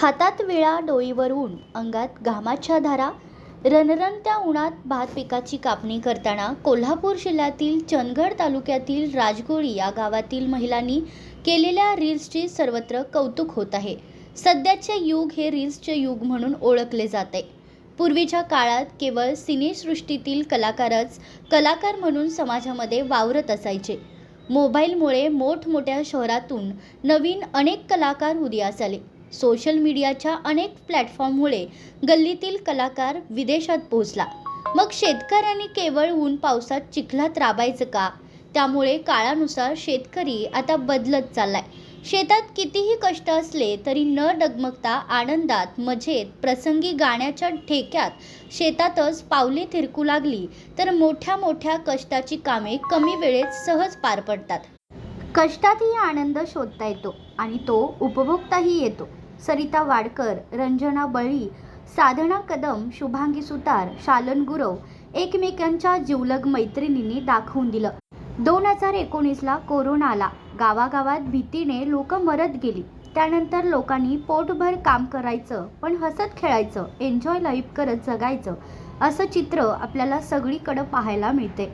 हातात विळा डोईवर ऊन अंगात घामाच्या धारा रणरणत्या उन्हात भात पिकाची कापणी करताना कोल्हापूर जिल्ह्यातील चंदगड तालुक्यातील राजगोळी या गावातील महिलांनी केलेल्या रील्सचे सर्वत्र कौतुक होत आहे. सध्याचे युग हे रील्सचे युग म्हणून ओळखले जाते. पूर्वीच्या काळात केवळ सिनेसृष्टीतील कलाकारच कलाकार म्हणून समाजामध्ये वावरत असायचे. मोबाईलमुळे मोठमोठ्या शहरातून नवीन अनेक कलाकार उदयास आले. सोशल मीडियाच्या अनेक प्लॅटफॉर्ममुळे गल्लीतील कलाकार विदेशात पोहोचला. मग शेतकऱ्यांनी केवळ ऊन पावसात चिखलात राबायचं का? त्यामुळे काळानुसार शेतकरी आता बदलत चाललाय. शेतात कितीही कष्ट असले तरी न डगमगता आनंदात मजेत प्रसंगी गाण्याच्या ठेक्यात शेतातच पावले थिरकू लागली तर मोठ्या मोठ्या कष्टाची कामे कमी वेळेत सहज पार पडतात. कष्टातही आनंद शोधता येतो आणि तो उपभोगताही येतो. सरिता वाडकर रंजना बळी साधना कदम शुभांगी सुतार शालन गुरव एकमेकांच्या जिवलग मैत्रिणींनी दाखवून दिलं. दोन हजार एकोणीसला कोरोना आला गावागावात भीतीने लोक मरत गेली. त्यानंतर लोकांनी पोटभर काम करायचं पण हसत खेळायचं एन्जॉय लाईफ करत जगायचं असं चित्र आपल्याला सगळीकडं पाहायला मिळते.